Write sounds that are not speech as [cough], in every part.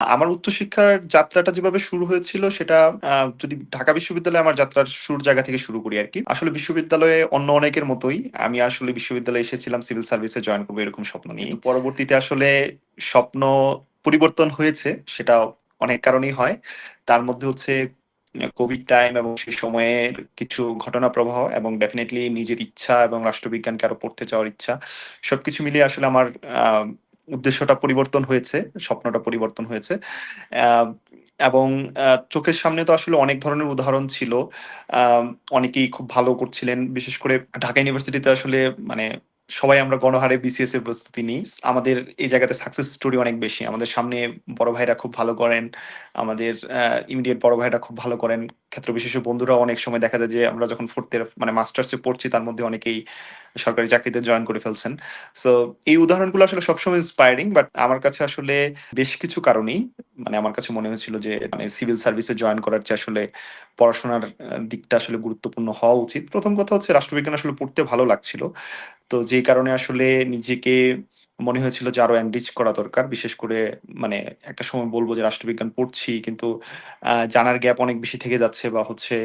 আমার উচ্চশিক্ষার যাত্রাটা যেভাবে শুরু হয়েছিল, সেটা, আ, যদি ঢাকা বিশ্ববিদ্যালয়ে আমার যাত্রার শুরুর জায়গা থেকে শুরু করি আর কি আসলে বিশ্ববিদ্যালয়ে অন্য অনেকের মতোই, আমি আসলে বিশ্ববিদ্যালয়ে এসেছিলাম, সিভিল সার্ভিসে জয়েন করব, এরকম স্বপ্ন। কিন্তু পরবর্তীতে আসলে স্বপ্ন পরিবর্তন হয়েছে, সেটা অনেক কারণেই হয়। তার মধ্যে হচ্ছে, কোভিড টাইম এবং সেই সময়ের কিছু ঘটনা প্রবাহ এবং ডেফিনিটলি নিজের ইচ্ছা এবং রাষ্ট্রবিজ্ঞানকে আরও পড়তে চাওয়ার ইচ্ছা। সবকিছু মিলিয়ে আসলে আমার, আ উদ্দেশ্যটা পরিবর্তন হয়েছে, স্বপ্নটা পরিবর্তন হয়েছে। এবং চোখের সামনে তো আসলে অনেক ধরনের উদাহরণ ছিল। অনেকেই খুব ভালো করছিলেন। বিশেষ করে ঢাকা ইউনিভার্সিটিতে আসলে মানে সবাই আমরা গণহারে বিসিএস এর প্রস্তুতি নিই। আমাদের এই জায়গাতে সাকসেস স্টোরি অনেক বেশি। আমাদের সামনে বড় ভাইরা খুব ভালো করেন। আমাদের ইমিডিয়েট বড় ভাইরা খুব ভালো করেন। ক্ষেত্র বিশেষে বন্ধুরাও অনেক সময় দেখা যায় যে আমরা যখন 4th ইয়ার মানে মাস্টার্স এ পড়ছি, তার মধ্যে অনেকেই সরকারি চাকরিতে জয়েন করে ফেলছেন। সো এই উদাহরণগুলো আসলে সবসময় ইন্সপায়ারিং বাট আমার কাছে আসলে বেশ কিছু কারণেই মানে আমার কাছে মনে হয়েছিল যে মানে সিভিল সার্ভিসে জয়েন করার চেয়ে আসলে পড়াশোনার দিকটা আসলে গুরুত্বপূর্ণ হওয়া উচিত। প্রথম কথা হচ্ছে রাষ্ট্রবিজ্ঞান আসলে পড়তে ভালো লাগছিল। তো যেই কারণে আসলে নিজেকে মনে হয়েছিল যে আরও এনরিচ করা দরকার। বিশেষ করে মানে একটা সময় বলব যে রাষ্ট্রবিজ্ঞান পড়ছি, কিন্তু জানার গ্যাপ অনেক বেশি থেকে যাচ্ছে বা হচ্ছে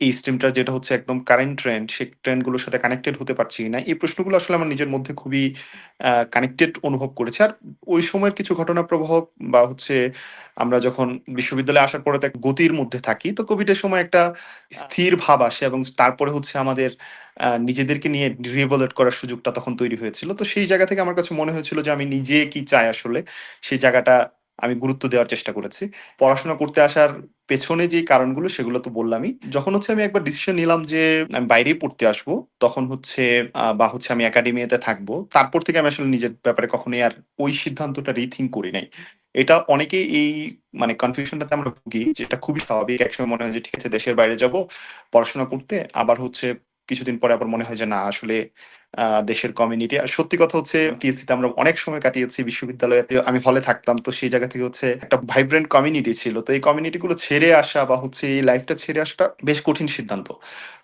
এই স্ট্রিমটা যেটা হচ্ছে একদম কারেন্ট ট্রেন্ড, সেই ট্রেন্ডগুলোর সাথে কানেক্টেড হতে পারছি কিনা। এই প্রশ্নগুলো আসলে আমার নিজের মধ্যে খুবই কানেক্টেড অনুভব করেছে আর ওই সময়ের কিছু ঘটনা প্রবাহ বা হচ্ছে আমরা যখন বিশ্ববিদ্যালয়ে আসার পরে তো এক গতির মধ্যে থাকি। তো কোভিড এর সময় একটা স্থির ভাব আসে এবং তারপরে হচ্ছে আমাদের নিজেদেরকে নিয়ে রিভোলেট করার সুযোগটা তখন তৈরি হয়েছিল। তো সেই জায়গা থেকে আমার কাছে মনে হয়েছিল যে আমি নিজে কি চাই আসলে সেই জায়গাটা আমি গুরুত্ব দেওয়ার চেষ্টা করেছি। পড়াশোনা করতে আসার পেছনে যে কারণগুলো সেগুলো তো বললামই। যখন হচ্ছে আমি একবার ডিসিশন নিলাম যে আমি বাইরেই পড়তে আসব, তখন হচ্ছে বা হচ্ছে আমি একাডেমিয়াতে থাকব। তারপর থেকে আমি আসলে নিজের ব্যাপারে কখনোই আর ওই সিদ্ধান্তটা রিথিঙ্ক করি নাই। এটা অনেকেই এই মানে কনফিউশনটাতে আমরা ভুগি যে এটা খুবই স্বাভাবিক। একসময় মনে হয় যে ঠিক আছে দেশের বাইরে যাব পড়াশোনা করতে। আবার হচ্ছে কিছুদিন পরে আবার মনে হয় যে না আসলে দেশের কমিউনিটি আর সত্যি কথা হচ্ছে টিএসসি তে আমরা অনেক সময় কাটিয়েছি বিশ্ববিদ্যালয়েতে আমি হলে থাকতাম। তো সেই জায়গা থেকে হচ্ছে একটা ভাইব্রেন্ট কমিউনিটি ছিল। তো এই কমিউনিটি গুলো ছেড়ে আসা বা হচ্ছে এই লাইফটা ছেড়ে আসাটা বেশ কঠিন সিদ্ধান্ত।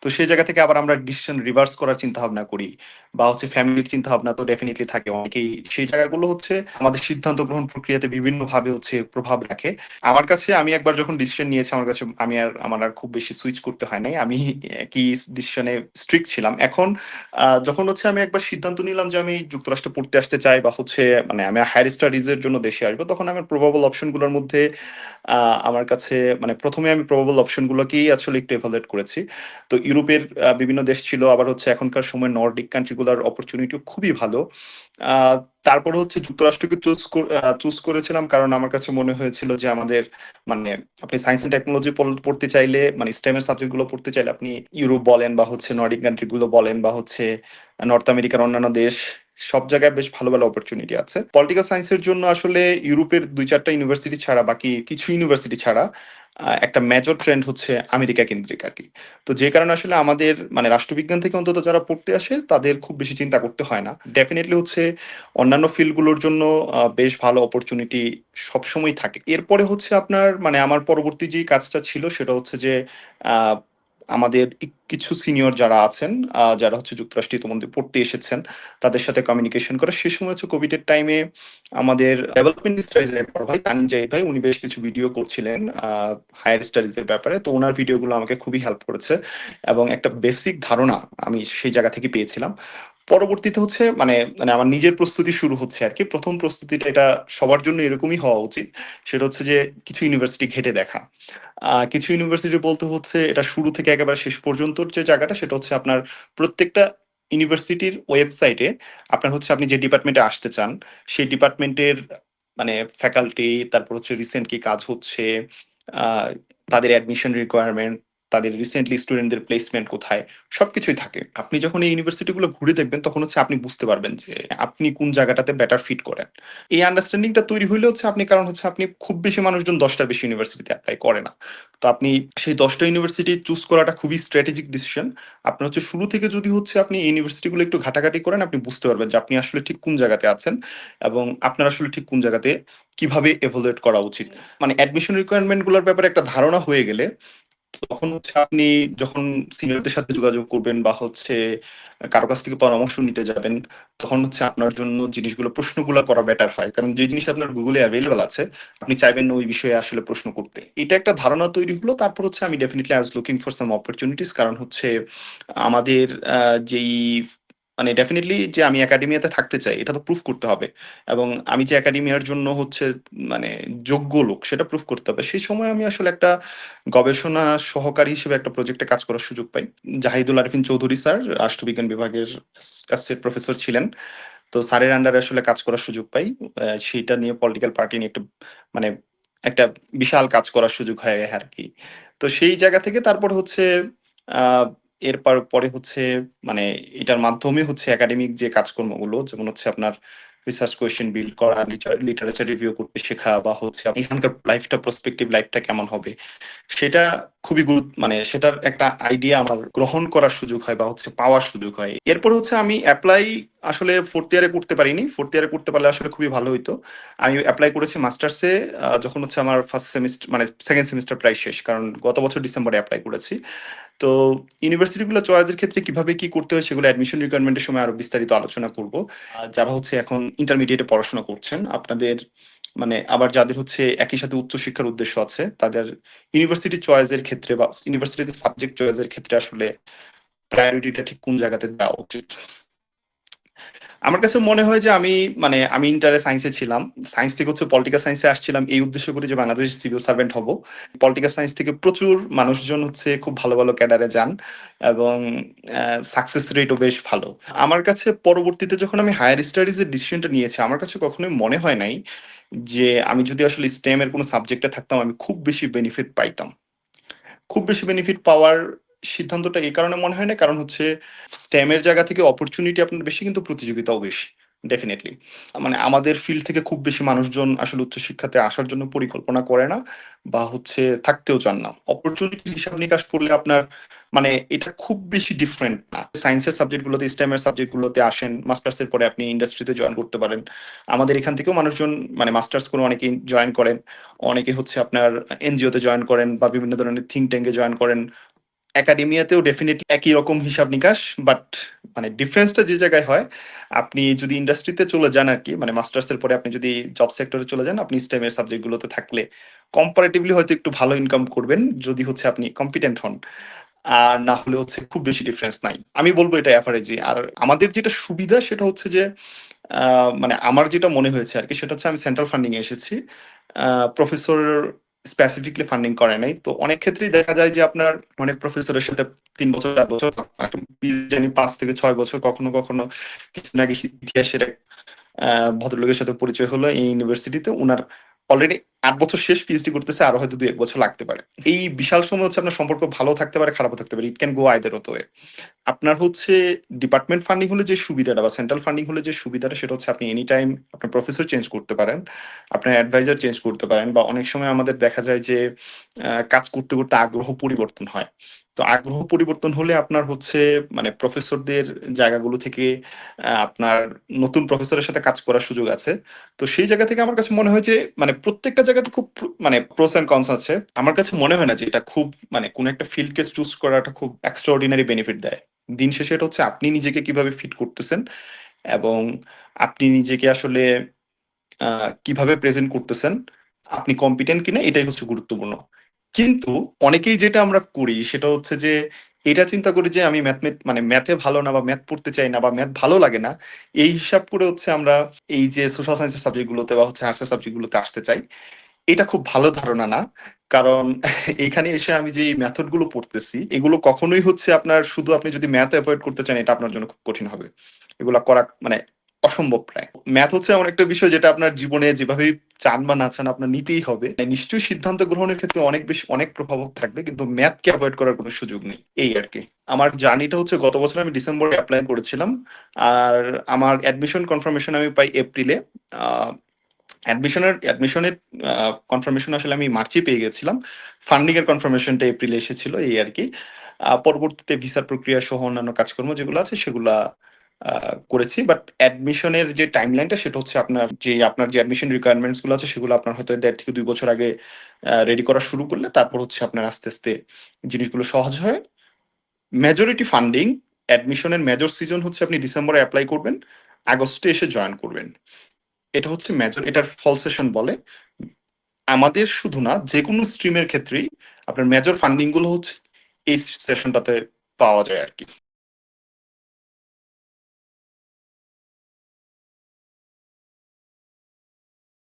তো সেই জায়গা থেকে আবার আমরা ডিসিশন রিভার্স করার চিন্তাভাবনা করি। বা হচ্ছে ফ্যামিলির চিন্তাভাবনা তো ডেফিনিটলি থাকে। অনেকেই সেই জায়গাগুলো হচ্ছে আমাদের সিদ্ধান্ত গ্রহণ প্রক্রিয়াতে বিভিন্নভাবে হচ্ছে প্রভাব রাখে। আমার কাছে আমি একবার যখন ডিসিশন নিয়েছি, আমার কাছে আমি আর আমার আর খুব বেশি সুইচ করতে হয় নাই। আমি একই ডিসিশনে স্ট্রিক্ট ছিলাম। এখন যখন হচ্ছে আমি একবার সিদ্ধান্ত নিলাম যে আমি যুক্তরাষ্ট্রে পড়তে আসতে চাই বা হচ্ছে মানে আমি হায়ার স্টাডিজ এর জন্য দেশে আসব। তখন আমার প্রবাবল অপশনগুলোর মধ্যে আমার কাছে মানে প্রথমে আমি প্রবাবল অপশন গুলোকেই আসলে একটু এভালুয়েট করেছি। তো ইউরোপের বিভিন্ন দেশ ছিল, আবার হচ্ছে এখনকার সময় নর্ডিক কান্ট্রিগুলোর অপরচুনিটিও খুবই ভালো। তারপরে হচ্ছে যুক্তরাষ্ট্রকে চুজ চুজ করেছিলাম কারণ আমার কাছে মনে হয়েছিল যে আমাদের মানে আপনি সায়েন্স এন্ড টেকনোলজি পড়তে চাইলে মানে স্টেমের সাবজেক্টগুলো পড়তে চাইলে আপনি ইউরোপ বলেন বা হচ্ছে নর্ডিক কান্ট্রি গুলো বলেন বা হচ্ছে নর্থ আমেরিকার অন্যান্য দেশ সব জায়গায় বেশ ভালো, ভালো অপরচুনিটি আছে। পলিটিক্যাল সায়েন্স এর জন্য আসলে ইউরোপের দুই চারটা ইউনিভার্সিটি ছাড়া বাকি কিছু ইউনিভার্সিটি ছাড়া একটা মেজর ট্রেন্ড হচ্ছে আমেরিকা কেন্দ্রিক আর কি তো যে কারণে আসলে আমাদের মানে রাষ্ট্রবিজ্ঞান থেকে অন্তত যারা পড়তে আসে তাদের খুব বেশি চিন্তা করতে হয় না। ডেফিনেটলি হচ্ছে অন্যান্য ফিল্ডগুলোর জন্য বেশ ভালো অপরচুনিটি সবসময় থাকে। এরপরে হচ্ছে আপনার মানে আমার পরবর্তী যেই কাজটা ছিল সেটা হচ্ছে যে আমাদের কিছু সিনিয়র যারা আছেন, যারা হচ্ছে যুক্তরাষ্ট্রে ইতিমধ্যে পড়তে এসেছেন, তাদের সাথে কমিউনিকেশন করা। সে সময় হচ্ছে কোভিড এর টাইমে আমাদের ডেভেলপমেন্ট স্টাডিজ এর বড় ভাই তানিম জাহিদ ভাই উনি বেশ কিছু ভিডিও করছিলেন হায়ার স্টাডিজ এর ব্যাপারে। তো উনার ভিডিওগুলো আমাকে খুবই হেল্প করেছে এবং একটা বেসিক ধারণা আমি সেই জায়গা থেকে পেয়েছিলাম। পরবর্তীতে হচ্ছে মানে মানে আমার নিজের প্রস্তুতি শুরু হচ্ছে আর কি প্রথম প্রস্তুতিটা এটা সবার জন্য এরকমই হওয়া উচিত। সেটা হচ্ছে যে কিছু ইউনিভার্সিটি ঘেঁটে দেখা। কিছু ইউনিভার্সিটি বলতে হচ্ছে এটা শুরু থেকে একেবারে শেষ পর্যন্ত যে জায়গাটা সেটা হচ্ছে আপনার প্রত্যেকটা ইউনিভার্সিটির ওয়েবসাইটে আপনার হচ্ছে আপনি যে ডিপার্টমেন্টে আসতে চান, সেই ডিপার্টমেন্টের মানে ফ্যাকাল্টি তারপর হচ্ছে রিসেন্ট কি কাজ হচ্ছে, তাদের অ্যাডমিশন রিকোয়ারমেন্ট, তাদের রিসেন্টলি স্টুডেন্টদের প্লেসমেন্ট কোথায়, সবকিছুই থাকে। আপনি যখন এই ইউনিভার্সিটি গুলো ঘুরে দেখবেন তখন হচ্ছে আপনি বুঝতে পারবেন যে আপনি কোন জায়গাটাতে বেটার ফিট করেন। এই আন্ডারস্ট্যান্ডিং টা তৈরি হইলে হচ্ছে আপনি কারণ হচ্ছে আপনি খুব বেশি মানুষজন ১০ টার বেশি ইউনিভার্সিটিতে এপ্লাই করে না। তো আপনি সেই ১০ টা ইউনিভার্সিটি চুজ করাটা খুবই স্ট্র্যাটেজিক ডিসিশন। আপনার হচ্ছে শুরু থেকে যদি হচ্ছে আপনি এই ইউনিভার্সিটি গুলো একটু ঘাটাঘাটি করেন আপনি বুঝতে পারবেন যে আপনি আসলে ঠিক কোন জায়গাতে আছেন এবং আপনার আসলে ঠিক কোন জায়গাতে কীভাবে এভালুয়েট করা উচিত। মানে অ্যাডমিশন রিকোয়ারমেন্টগুলার ব্যাপারে একটা ধারণা হয়ে গেলে তখন হচ্ছে আপনি যখন সিনিয়রদের সাথে যোগাযোগ করবেন বা হচ্ছে কারও কাছ থেকে পরামর্শ নিতে যাবেন, তখন হচ্ছে আপনার জন্য জিনিসগুলো প্রশ্নগুলো করা বেটার হয়। কারণ যে জিনিস আপনার গুগলে অ্যাভেলেবেল আছে, আপনি চাইবেন না ওই বিষয়ে আসলে প্রশ্ন করতে। এটা একটা ধারণা তৈরি হলো। তারপর হচ্ছে আমি ডেফিনেটলি আজ লুকিং ফর সাম অপরচুনিটিস কারণ হচ্ছে আমাদের যেই মানে ডেফিনিটলি যে আমি একাডেমিয়াতে থাকতে চাই, এটা তো প্রুফ করতে হবে। এবং আমি যে একাডেমিয়ার জন্য হচ্ছে মানে যোগ্য লোক, সেটা প্রুফ করতে হবে। সেই সময় আমি আসলে একটা গবেষণা সহকারী হিসেবে একটা প্রজেক্টে কাজ করার সুযোগ পাই। জাহিদুল আরিফিন চৌধুরী স্যার রাষ্ট্রবিজ্ঞান বিভাগের অ্যাসোসিয়েট প্রফেসর ছিলেন। তো স্যারের আন্ডারে আসলে কাজ করার সুযোগ পাই। সেইটা নিয়ে পলিটিক্যাল পার্টি নিয়ে একটু মানে একটা বিশাল কাজ করার সুযোগ হয় আর কি তো সেই জায়গা থেকে তারপর হচ্ছে আ এরপর পরে হচ্ছে মানে এটার মাধ্যমে হচ্ছে একাডেমিক যে কাজকর্মগুলো যেমন হচ্ছে আপনার রিসার্চ কোয়েশ্চেন বিল্ড করা, লিটার লিটারেচার রিভিউ করতে শেখা বা হচ্ছে এখানকার লাইফটা প্রসপেক্টিভ লাইফটা কেমন হবে? সেটা খুবই গুরুত্ব মানে সেটার একটা আইডিয়া আমার গ্রহণ করার সুযোগ হয় বা হচ্ছে পাওয়ার সুযোগ হয়। এরপর হচ্ছে আমি এপ্লাই আসলে ফোর্থ ইয়ারে করতে পারিনি। 4th ইয়ারে করতে পারলে আসলে খুবই ভালো হইতো। আমি অ্যাপ্লাই করেছি মাস্টার্সে যখন হচ্ছে আমার ফার্স্ট সেমিস্ট মানে সেকেন্ড সেমিস্টার প্রায় শেষ। কারণ গত বছর ডিসেম্বরে অ্যাপ্লাই করেছি। তো ইউনিভার্সিটিগুলো চয়েসের ক্ষেত্রে কীভাবে কি করতে হয় সেগুলো অ্যাডমিশন রিকোয়ারমেন্ট এর সময় আরও বিস্তারিত আলোচনা করব। যারা হচ্ছে এখন ইন্টারমিডিয়েটে পড়াশোনা করছেন, আপনাদের মানে আবার যাদের হচ্ছে একই সাথে উচ্চশিক্ষার উদ্দেশ্য আছে, তাদের ইউনিভার্সিটি চয়েস এর ক্ষেত্রে বা ইউনিভার্সিটিতে সাবজেক্ট চয়েসের ক্ষেত্রে আসলে প্রায়োরিটিটা ঠিক কোন জায়গাতে দেওয়া উচিত? আমার কাছে মনে হয় যে আমি মানে আমি ইন্টারে সায়েন্সে ছিলাম। সায়েন্স থেকে হচ্ছে পলিটিক্যাল সায়েন্সে আসছিলাম এই উদ্দেশ্য করে যে বাংলাদেশ সিভিল সার্ভেন্ট হব। পলিটিক্যাল সায়েন্স থেকে প্রচুর মানুষজন হচ্ছে খুব ভালো, ভালো ক্যাডারে যান এবং সাকসেস রেটও বেশ ভালো। আমার কাছে পরবর্তীতে যখন আমি হায়ার স্টাডিজ এর ডিসিশনটা নিয়েছি, আমার কাছে কখনোই মনে হয় নাই যে আমি যদি আসলে এর কোন সাবজেক্টে থাকতাম আমি খুব বেশি বেনিফিট পাইতাম। খুব বেশি বেনিফিট পাওয়ার সিদ্ধান্তটা এই কারণে মনে হয় না, কারণ হচ্ছে এর জায়গা থেকে অপরচুনিটি আপনার বেশি কিন্তু প্রতিযোগিতাও বেশি। ডেফিনেটলি মানে আমাদের ফিল্ড থেকে খুব বেশি মানুষজন আসলে উচ্চশিক্ষাতে আসার জন্য পরিকল্পনা করে না বা হচ্ছে থাকতেও চান না। অপরচুনিটি হিসাব নিকাশ করলে আপনার মানে এটা খুব বেশি ডিফারেন্ট না। সায়েন্সের সাবজেক্ট গুলোতে STEM এর সাবজেক্ট গুলোতে আসেন, মাস্টার্স এর পরে আপনি ইন্ডাস্ট্রিতে জয়েন করতে পারেন। আমাদের এখান থেকেও মানুষজন মানে মাস্টার্স করে অনেকেই জয়েন করেন। অনেকে হচ্ছে আপনার এনজিওতে জয়েন করেন বা বিভিন্ন ধরনের থিংক ট্যাংক এ জয়েন করেন। একাডেমিয়াতেও ডেফিনেটলি একই রকম হিসাব নিকাশ বাট মানে ডিফারেন্সটা যে জায়গায় হয়, আপনি যদি ইন্ডাস্ট্রিতে চলে যান আর কি মানে মাস্টার্স এর পরে আপনি যদি জব সেক্টরে চলে যান, আপনি স্টেমের এর সাবজেক্ট গুলোতে থাকলে কম্পারেটিভলি হয়তো একটু ভালো ইনকাম করবেন যদি হচ্ছে আপনি কম্পিটেন্ট হন। আর না হলে হচ্ছে খুব বেশি ডিফারেন্স নাই। আমি বলব এটা এভারেজই। আর আমাদের যেটা সুবিধা সেটা হচ্ছে যে মানে আমার যেটা মনে হয়েছে আর কি সেটা হচ্ছে আমি সেন্ট্রাল ফান্ডিং এসেছি। প্রফেসর স্পেসিফিকলি ফান্ডিং করে নাই। তো অনেক ক্ষেত্রেই দেখা যায় যে আপনার অনেক প্রফেসরের সাথে তিন বছর চার বছর জানি পাঁচ থেকে ছয় বছর কখনো, কখনো কিছু না কিছু ইতিহাসের ভদ্রলোকের সাথে পরিচয় হলো এই ইউনিভার্সিটিতে। উনার অলরেডি ৮ বছর শেষ পিএইচডি করতেছে আরও হয়তো ২-১ বছর লাগতে পারে। এই বিশাল সময় হচ্ছে আপনার সম্পর্ক ভালো থাকতে পারে, খারাপও থাকতে পারে। ইট ক্যান গো আইদার অত। আপনার হচ্ছে ডিপার্টমেন্ট ফান্ডিং হলে যে সুবিধাটা বা সেন্ট্রাল ফান্ডিং হলে যে সুবিধাটা সেটা হচ্ছে আপনি এনি টাইম আপনার প্রফেসর চেঞ্জ করতে পারেন। আপনার অ্যাডভাইজার চেঞ্জ করতে পারেন বা অনেক সময় আমাদের দেখা যায় যে কাজ করতে, করতে আগ্রহ পরিবর্তন হয়। তো আগ্রহ পরিবর্তন হলে আপনার হচ্ছে মানে প্রফেসরদের জায়গাগুলো থেকে আপনার নতুন প্রফেসরের সাথে কাজ করার সুযোগ আছে। তো সেই জায়গা থেকে আমার কাছে মনে হয় যে মানে প্রত্যেকটা জায়গাতে খুব মানে প্রোস অ্যান্ড কনস আছে। আমার কাছে মনে হয় না যে এটা খুব মানে কোন একটা ফিল্ডকে চুজ করাটা খুব এক্সট্রাঅর্ডিনারি বেনিফিট দেয়। দিন শেষে এটা হচ্ছে আপনি নিজেকে কীভাবে ফিট করতেছেন এবং আপনি নিজেকে আসলে কীভাবে প্রেজেন্ট করতেছেন, আপনি কম্পিটেন্ট কিনা এটাই হচ্ছে গুরুত্বপূর্ণ। কিন্তু অনেকেই যেটা আমরা করি সেটা হচ্ছে যে এটা চিন্তা করি যে আমি ম্যাথমেট মানে ম্যাথে ভালো না বা ম্যাথ পড়তে চাই না বা ম্যাথ ভালো লাগে না। এই হিসাব করে হচ্ছে আমরা এই যে সোশ্যাল সায়েন্স এর সাবজেক্ট গুলোতে বা হচ্ছে আর্টস এর সাবজেক্ট গুলোতে আসতে চাই। এটা খুব ভালো ধারণা না। কারণ [laughs] এখানে এসে আমি যে মেথডগুলো পড়তেছি, এগুলো কখনোই হচ্ছে আপনার শুধু আপনি যদি ম্যাথ অ্যাভয়েড করতে চান এটা আপনার জন্য খুব কঠিন হবে। এগুলা করা মানে অসম্ভব প্রায়। ম্যাথ হচ্ছে এমন একটা বিষয় যেটা আপনার জীবনে যেভাবেই চান বা না চান আপনার নিতেই হবে। নিশ্চয়ই সিদ্ধান্ত গ্রহণের ক্ষেত্রে অনেক বেশি, অনেক প্রভাবক থাকবে, কিন্তু ম্যাথকে এভয়েড করার কোনো সুযোগ নেই। এই আরকি। আমার জার্নিটা হচ্ছে গত বছর আমি ডিসেম্বরে এপ্লাই করেছিলাম। আর আমার অ্যাডমিশন কনফার্মেশন আমি পাই এপ্রিলে। অ্যাডমিশনের অ্যাডমিশনের কনফার্মেশন আসলে আমি মার্চেই পেয়ে গেছিলাম। ফান্ডিং এর কনফার্মেশনটা এপ্রিলে এসেছিল, এই আরকি। আ পরবর্তীতে ভিসার প্রক্রিয়া সহ অন্যান্য কাজকর্ম যেগুলো আছে সেগুলা করেছি। বাট অ্যাডমিশনের যে টাইমলাইনটা সেটা হচ্ছে আপনার যে আপনার যে অ্যাডমিশন রিকোয়ারমেন্টসগুলো আছে সেগুলো আপনার হয়তো ১.৫ থেকে দুই বছর আগে রেডি করা শুরু করলে তারপর হচ্ছে আপনার আস্তে, আস্তে জিনিসগুলো সহজ হয়। মেজরিটি ফান্ডিং অ্যাডমিশনের মেজর সিজন হচ্ছে আপনি ডিসেম্বরে অ্যাপ্লাই করবেন। আগস্টে এসে জয়েন করবেন। এটা হচ্ছে মেজর এটার ফল সেশন বলে। আমাদের শুধু না যেকোনো স্ট্রিমের ক্ষেত্রেই আপনার মেজর ফান্ডিংগুলো হচ্ছে এই সেশনটাতে পাওয়া যায় আরকি।